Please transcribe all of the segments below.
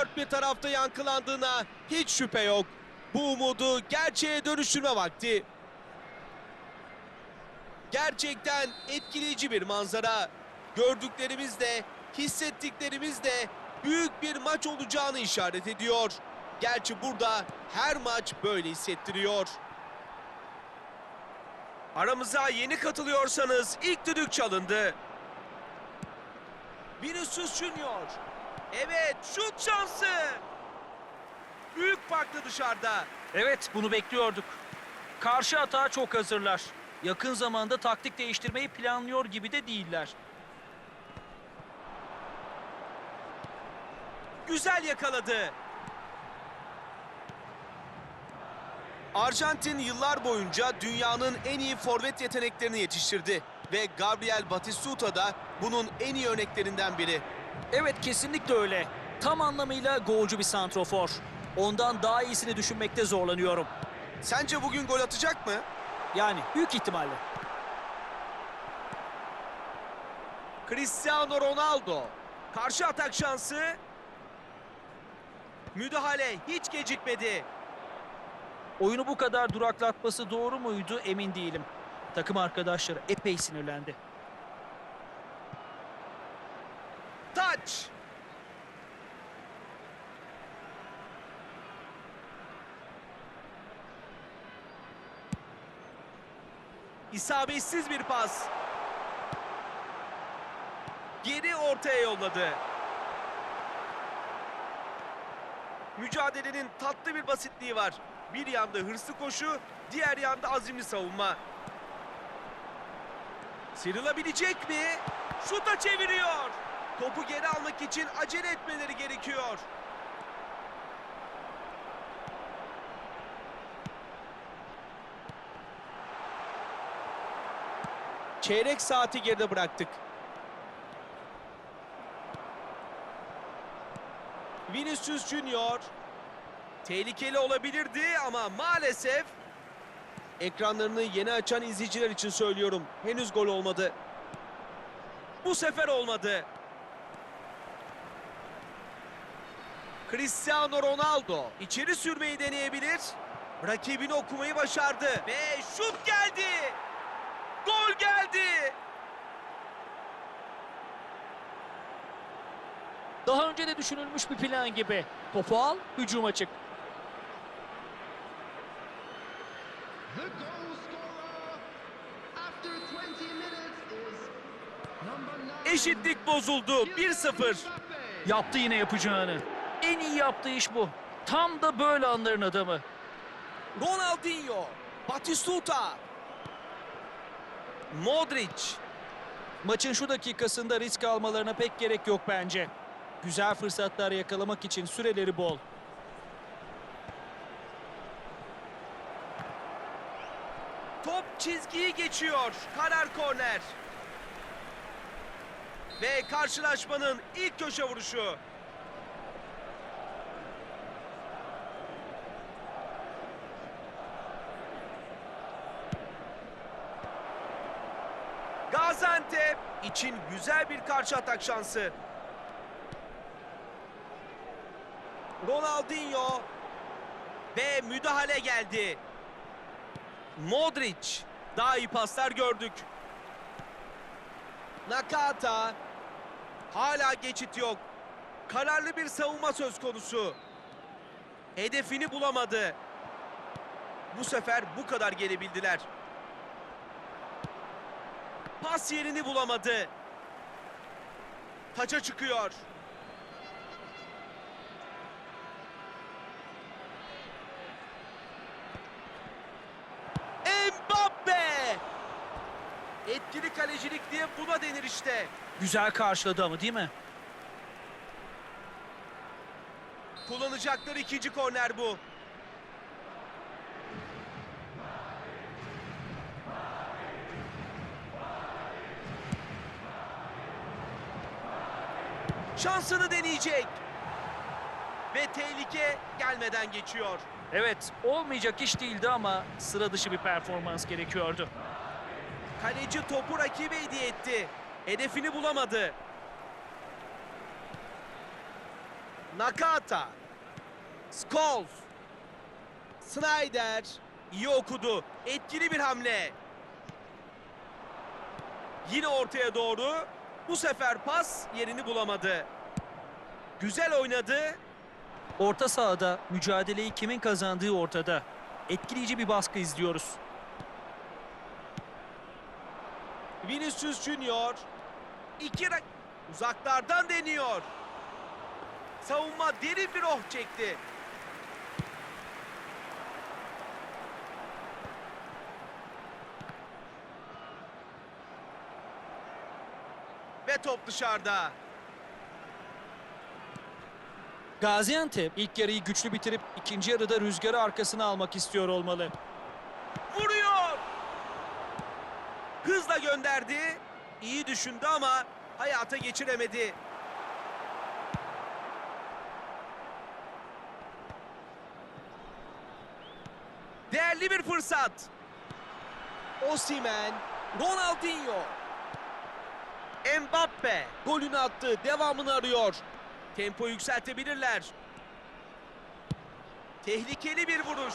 Dört bir tarafta yankılandığına hiç şüphe yok. Bu umudu gerçeğe dönüştürme vakti. Gerçekten etkileyici bir manzara. Gördüklerimiz de, hissettiklerimiz de büyük bir maç olacağını işaret ediyor. Gerçi burada her maç böyle hissettiriyor. Aramıza yeni katılıyorsanız ilk düdük çalındı. Vinicius Junior. Evet, şut şansı. Büyük farklı dışarıda. Evet, bunu bekliyorduk. Karşı atağa çok hazırlar. Yakın zamanda taktik değiştirmeyi planlıyor gibi de değiller. Güzel yakaladı. Arjantin yıllar boyunca dünyanın en iyi forvet yeteneklerini yetiştirdi. Ve Gabriel Batistuta da bunun en iyi örneklerinden biri. Evet, kesinlikle öyle. Tam anlamıyla golcü bir santrofor. Ondan daha iyisini düşünmekte zorlanıyorum. Sence bugün gol atacak mı? Yani büyük ihtimalle. Cristiano Ronaldo. Karşı atak şansı. Müdahale hiç gecikmedi. Oyunu bu kadar duraklatması doğru muydu emin değilim. Takım arkadaşları epey sinirlendi. Taç. İsabetsiz bir pas. Geri ortaya yolladı. Mücadelenin tatlı bir basitliği var. Bir yanda hırslı koşu, diğer yanda azimli savunma. Sıyrılabilecek mi? Şuta çeviriyor. Topu geri almak için acele etmeleri gerekiyor. Çeyrek saati geride bıraktık. Vinicius Junior tehlikeli olabilirdi ama maalesef ekranlarını yeni açan izleyiciler için söylüyorum. Henüz gol olmadı. Bu sefer olmadı. Cristiano Ronaldo içeri sürmeyi deneyebilir. Rakibini okumayı başardı ve şut geldi. Gol geldi. Daha önce de düşünülmüş bir plan gibi. Topu al, hücuma çık. The goal scorer after 20 minutes is number nine. Eşitlik bozuldu. 1-0. Mbappe. Yaptı yine yapacağını. En iyi yaptığı iş bu. Tam da böyle anların adamı. Ronaldinho, Batistuta, Modric. Maçın şu dakikasında risk almalarına pek gerek yok bence. Güzel fırsatlar yakalamak için süreleri bol. Top çizgiyi geçiyor. Karar korner. Ve karşılaşmanın ilk köşe vuruşu. Gaziantep için güzel bir karşı atak şansı. Ronaldinho ve müdahale geldi. Modric. Daha iyi paslar gördük. Nakata. Hala geçit yok. Kararlı bir savunma söz konusu. Hedefini bulamadı. Bu sefer bu kadar gelebildiler. Pas yerini bulamadı. Taça çıkıyor. Mbappe! Etkili kalecilik diye buna denir işte. Güzel karşıladı ama değil mi? Kullanacakları ikinci korner bu. Şansını deneyecek. Ve tehlike gelmeden geçiyor. Evet, olmayacak iş değildi ama sıra dışı bir performans gerekiyordu. Kaleci topu rakibe hediye etti. Hedefini bulamadı. Nakata. Scholes. Snyder. iyi okudu. Etkili bir hamle. Yine ortaya doğru. Bu sefer pas yerini bulamadı. Güzel oynadı. Orta sahada mücadeleyi kimin kazandığı ortada. Etkileyici bir baskı izliyoruz. Vinicius Junior. İki. Uzaklardan deniyor. Savunma derin bir oh çekti. Ve top dışarıda. Gaziantep ilk yarıyı güçlü bitirip ikinci yarıda rüzgarı arkasına almak istiyor olmalı. Vuruyor. Hızla gönderdi. İyi düşündü ama hayata geçiremedi. Değerli bir fırsat. Osimhen, Ronaldinho. Mbappe golünü attı. Devamını arıyor. Tempo yükseltebilirler. Tehlikeli bir vuruş.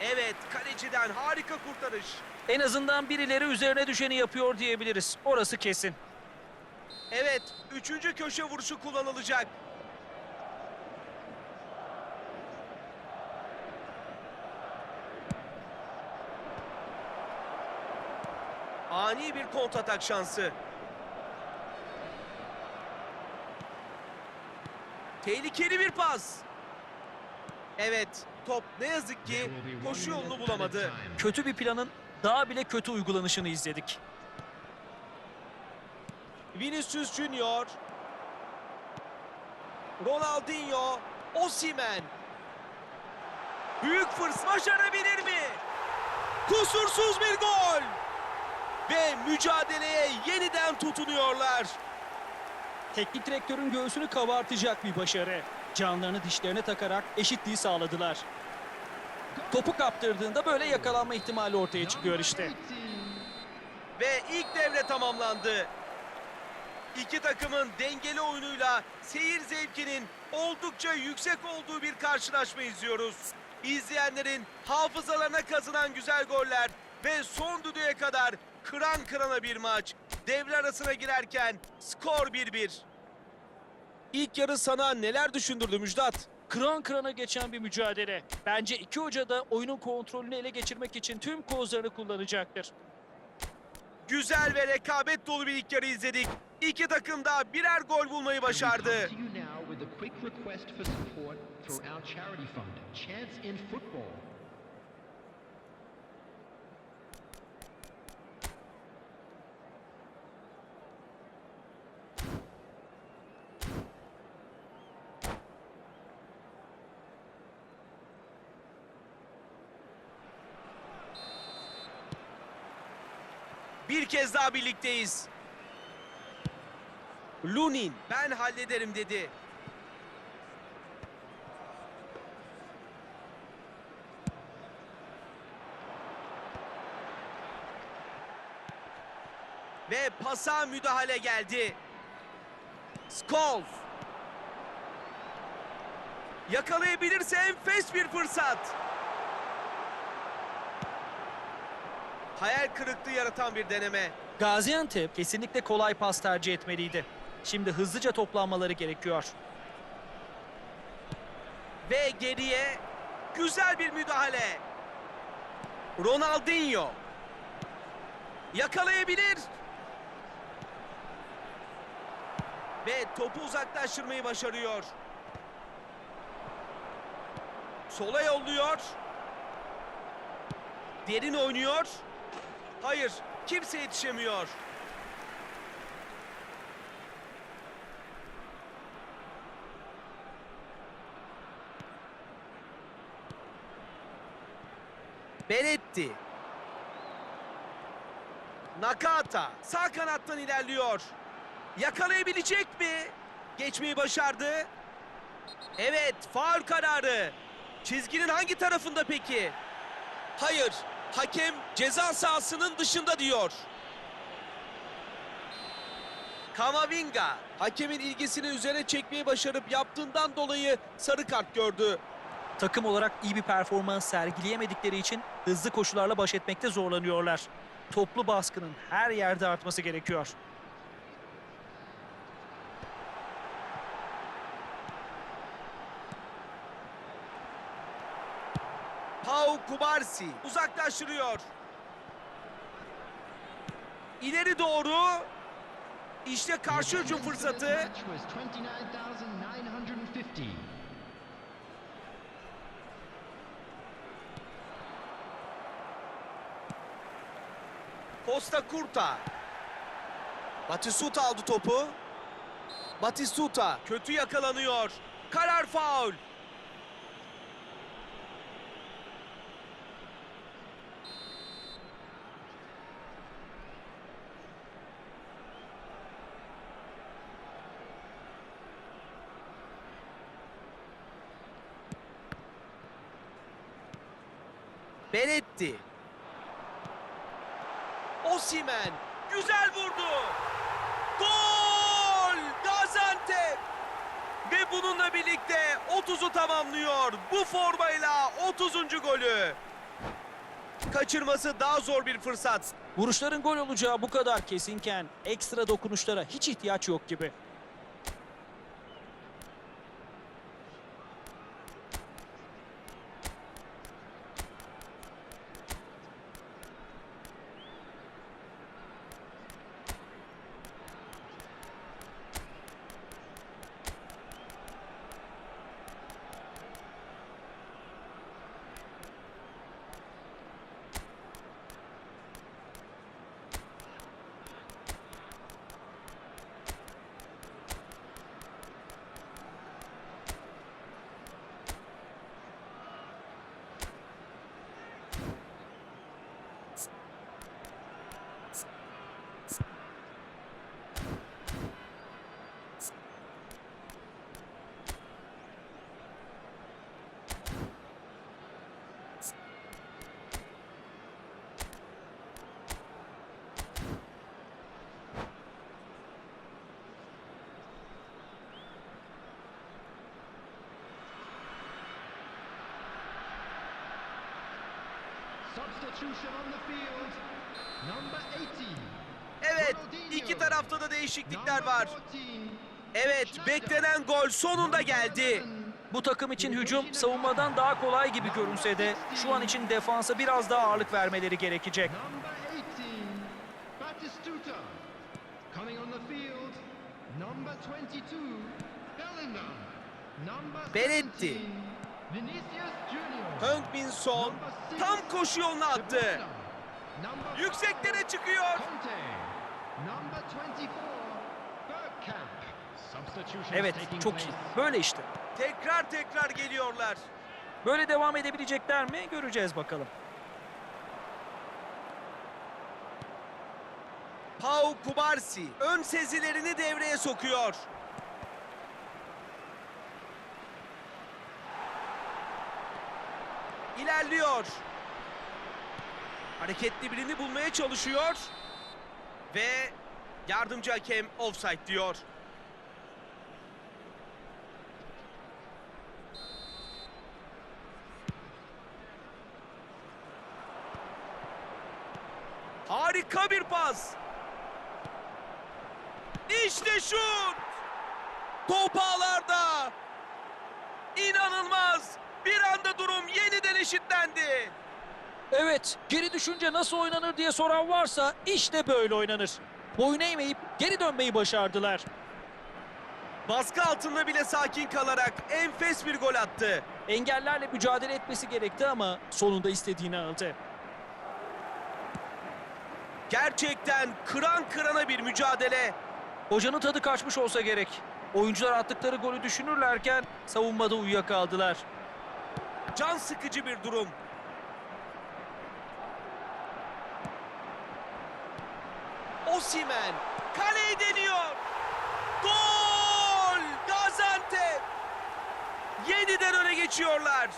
Evet, kaleciden harika kurtarış. En azından birileri üzerine düşeni yapıyor diyebiliriz. Orası kesin. Evet, üçüncü köşe vuruşu kullanılacak. Ani bir kontratak şansı. Tehlikeli bir pas. Evet, top ne yazık ki koşu yolunu bulamadı. Kötü bir planın daha bile kötü uygulanışını izledik. Vinicius Junior. Ronaldinho. Osimhen. Büyük fırsat başarabilir mi? Kusursuz bir gol. Ve mücadeleye yeniden tutunuyorlar. Teknik direktörün göğsünü kabartacak bir başarı. Canlarını dişlerine takarak eşitliği sağladılar. Topu kaptırdığında böyle yakalanma ihtimali ortaya çıkıyor işte. Ve ilk devre tamamlandı. İki takımın dengeli oyunuyla seyir zevkinin oldukça yüksek olduğu bir karşılaşma izliyoruz. İzleyenlerin hafızalarına kazınan güzel goller ve son düdüğe kadar kıran kırana bir maç. Devre arasına girerken skor 1-1. İlk yarı sana neler düşündürdü Müjdat? Kıran kırana geçen bir mücadele. Bence iki hoca da oyunun kontrolünü ele geçirmek için tüm kozlarını kullanacaktır. Güzel ve rekabet dolu bir ilk yarı izledik. İki takım da birer gol bulmayı başardı. With a quick request for support through our charity fund, Chance in Football. Bir kez daha birlikteyiz. Lunin ben hallederim dedi. Ve pasa müdahale geldi. Scholes. Yakalayabilirse enfes bir fırsat. Hayal kırıklığı yaratan bir deneme. Gaziantep kesinlikle kolay pas tercih etmeliydi. Şimdi hızlıca toplanmaları gerekiyor. Ve geriye güzel bir müdahale. Ronaldinho. Yakalayabilir. Ve topu uzaklaştırmayı başarıyor. Sola yolluyor. Derin oynuyor. Hayır, kimse yetişemiyor. Beretti. Nakata sağ kanattan ilerliyor. Yakalayabilecek mi? Geçmeyi başardı. Evet, faul kararı. Çizginin hangi tarafında peki? Hayır, hakem ceza sahasının dışında diyor. Kamavinga Hakemin ilgisini üzerine çekmeyi başarıp yaptığından dolayı sarı kart gördü. Takım olarak iyi bir performans sergileyemedikleri için hızlı koşularla baş etmekte zorlanıyorlar. Toplu baskının her yerde artması gerekiyor. Pau Kubarsi uzaklaştırıyor. İleri doğru. İşte karşı hücum fırsatı. Match was 29,950. Costa Curta. Batistuta aldı topu. Batistuta kötü yakalanıyor. Karar faul. Benetti. Osimen güzel vurdu. Gol! Gaziantep! Ve bununla birlikte 30'u tamamlıyor. Bu formayla 30. golü. Kaçırması daha zor bir fırsat. Vuruşların gol olacağı bu kadar kesinken ekstra dokunuşlara hiç ihtiyaç yok gibi. Evet, iki tarafta da değişiklikler var. 14. Evet, beklenen gol sonunda geldi. Bu takım için hücum savunmadan daha kolay gibi görünse de şu an için defansa biraz daha ağırlık vermeleri gerekecek. Number 18. Batistuta. Coming on the field. Number 22. Bellingham. Number Benetti. 17. Vinicius Junior. Heung-Min Son tam koşu yoluna attı. Yükseklere çıkıyor. Conte. Number 24. Bergkamp. Substitutions Evet çok iyi. Böyle işte. Tekrar tekrar geliyorlar. Böyle devam edebilecekler mi göreceğiz bakalım. Pau Kubarsi ön sezilerini devreye sokuyor. İlerliyor. Hareketli birini bulmaya çalışıyor. Ve yardımcı hakem offside diyor. Harika bir pas. İşte şut. Top ağlarda. İnanılmaz. Bir anda durum yeniden eşitlendi. Evet geri düşünce nasıl oynanır diye soran varsa işte böyle oynanır. Boyun eğmeyip geri dönmeyi başardılar. Baskı altında bile sakin kalarak enfes bir gol attı. Engellerle mücadele etmesi gerekti ama sonunda istediğini aldı. Gerçekten kıran kırana bir mücadele. Hocanın tadı kaçmış olsa gerek. Oyuncular attıkları golü düşünürlerken savunmada uyuyakaldılar. Can sıkıcı bir durum. Osimen kaleyi deniyor. Gol! Gaziantep! Yeniden öne geçiyorlar.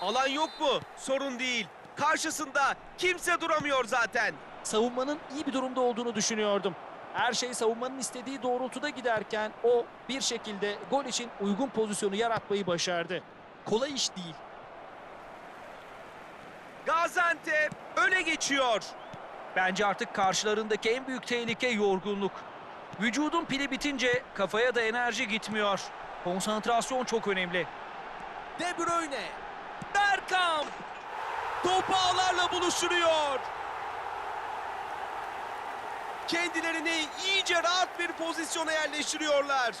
Alan yok mu? Sorun değil. Karşısında kimse duramıyor zaten. Savunmanın iyi bir durumda olduğunu düşünüyordum. Her şey savunmanın istediği doğrultuda giderken o bir şekilde gol için uygun pozisyonu yaratmayı başardı. Kolay iş değil. Gaziantep öne geçiyor. Bence artık karşılarındaki en büyük tehlike yorgunluk. Vücudun pili bitince kafaya da enerji gitmiyor. Konsantrasyon çok önemli. De Bruyne. Bergkamp. Topu ağlarla buluşturuyor. Kendilerini iyice rahat bir pozisyona yerleştiriyorlar.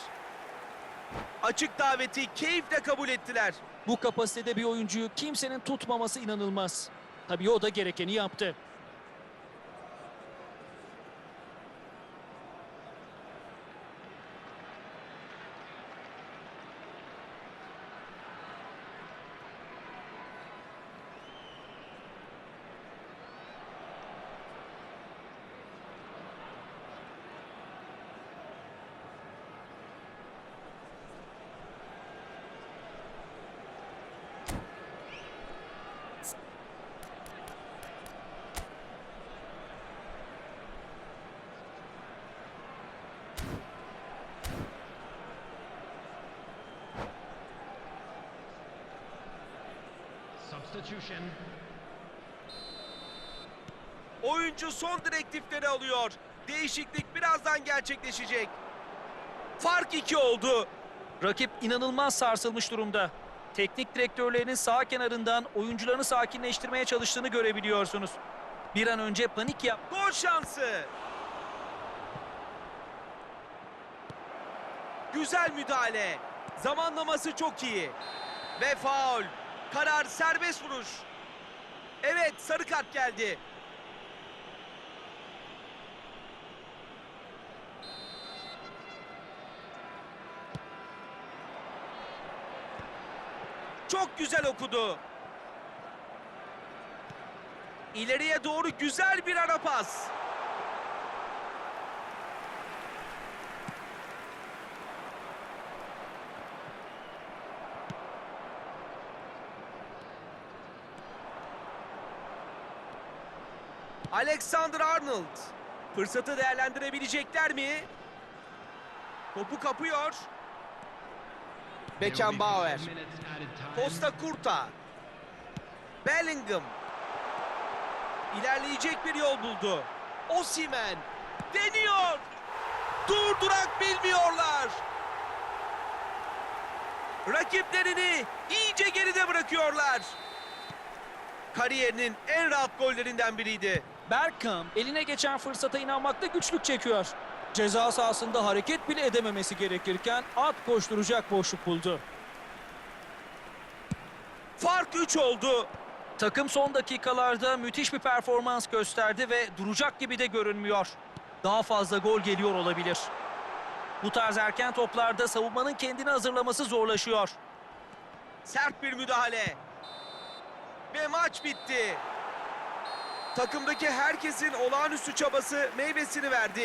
Açık daveti keyifle kabul ettiler. Bu kapasitede bir oyuncuyu kimsenin tutmaması inanılmaz. Tabii o da gerekeni yaptı. Oyuncu son direktifleri alıyor. Değişiklik birazdan gerçekleşecek. Fark 2 oldu. Rakip inanılmaz sarsılmış durumda. Teknik direktörlerinin sağ kenarından oyuncularını sakinleştirmeye çalıştığını görebiliyorsunuz. Bir an önce panik yap. Gol şansı. Güzel müdahale. Zamanlaması çok iyi. Ve faul. Karar serbest vuruş. Evet sarı kart geldi. Çok güzel okudu. İleriye doğru güzel bir ara pas. Alexander Arnold. Fırsatı değerlendirebilecekler mi? Topu kapıyor. Beckenbauer. Costa Curta. Bellingham. İlerleyecek bir yol buldu. Osimen. Deniyor. Durdurak bilmiyorlar. Rakiplerini iyice geride bırakıyorlar. Kariyerinin en rahat gollerinden biriydi. Bergkamp eline geçen fırsata inanmakta güçlük çekiyor. Ceza sahasında hareket bile edememesi gerekirken at koşturacak boşluk buldu. Fark 3 oldu. Takım son dakikalarda müthiş bir performans gösterdi ve duracak gibi de görünmüyor. Daha fazla gol geliyor olabilir. Bu tarz erken toplarda savunmanın kendini hazırlaması zorlaşıyor. Sert bir müdahale. Ve maç bitti. Takımdaki herkesin olağanüstü çabası meyvesini verdi.